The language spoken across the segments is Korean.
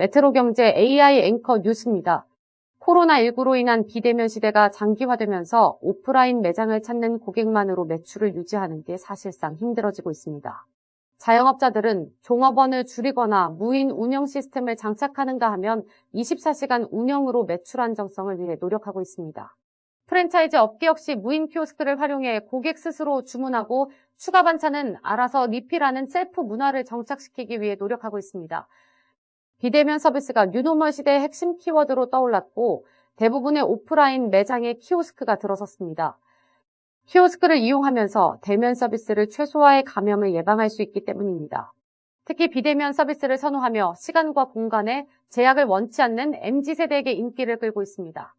메트로경제 AI 앵커 뉴스입니다. 코로나19로 인한 비대면 시대가 장기화되면서 오프라인 매장을 찾는 고객만으로 매출을 유지하는 게 사실상 힘들어지고 있습니다. 자영업자들은 종업원을 줄이거나 무인 운영 시스템을 장착하는가 하면 24시간 운영으로 매출 안정성을 위해 노력하고 있습니다. 프랜차이즈 업계 역시 무인 키오스크를 활용해 고객 스스로 주문하고 추가 반찬은 알아서 리필하는 셀프 문화를 정착시키기 위해 노력하고 있습니다. 비대면 서비스가 뉴노멀 시대의 핵심 키워드로 떠올랐고 대부분의 오프라인 매장에 키오스크가 들어섰습니다. 키오스크를 이용하면서 대면 서비스를 최소화해 감염을 예방할 수 있기 때문입니다. 특히 비대면 서비스를 선호하며 시간과 공간에 제약을 원치 않는 MZ세대에게 인기를 끌고 있습니다.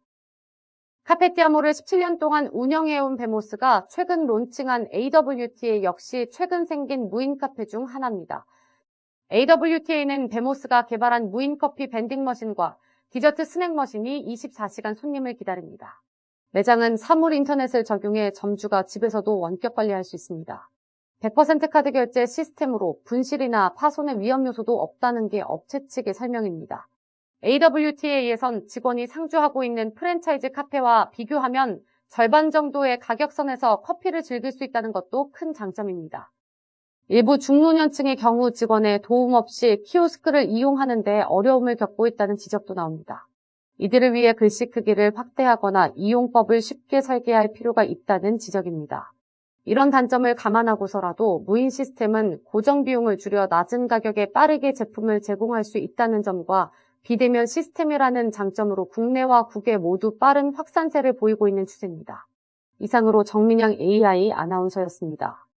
카페티아모를 17년 동안 운영해온 베모스가 최근 론칭한 AWTA 역시 최근 생긴 무인 카페 중 하나입니다. AWTA는 베모스가 개발한 무인 커피 밴딩 머신과 디저트 스낵 머신이 24시간 손님을 기다립니다. 매장은 사물 인터넷을 적용해 점주가 집에서도 원격 관리할 수 있습니다. 100% 카드 결제 시스템으로 분실이나 파손의 위험 요소도 없다는 게 업체 측의 설명입니다. AWTA에선 직원이 상주하고 있는 프랜차이즈 카페와 비교하면 절반 정도의 가격선에서 커피를 즐길 수 있다는 것도 큰 장점입니다. 일부 중노년층의 경우 직원의 도움 없이 키오스크를 이용하는 데 어려움을 겪고 있다는 지적도 나옵니다. 이들을 위해 글씨 크기를 확대하거나 이용법을 쉽게 설계할 필요가 있다는 지적입니다. 이런 단점을 감안하고서라도 무인 시스템은 고정 비용을 줄여 낮은 가격에 빠르게 제품을 제공할 수 있다는 점과 비대면 시스템이라는 장점으로 국내와 국외 모두 빠른 확산세를 보이고 있는 추세입니다. 이상으로 정민영 AI 아나운서였습니다.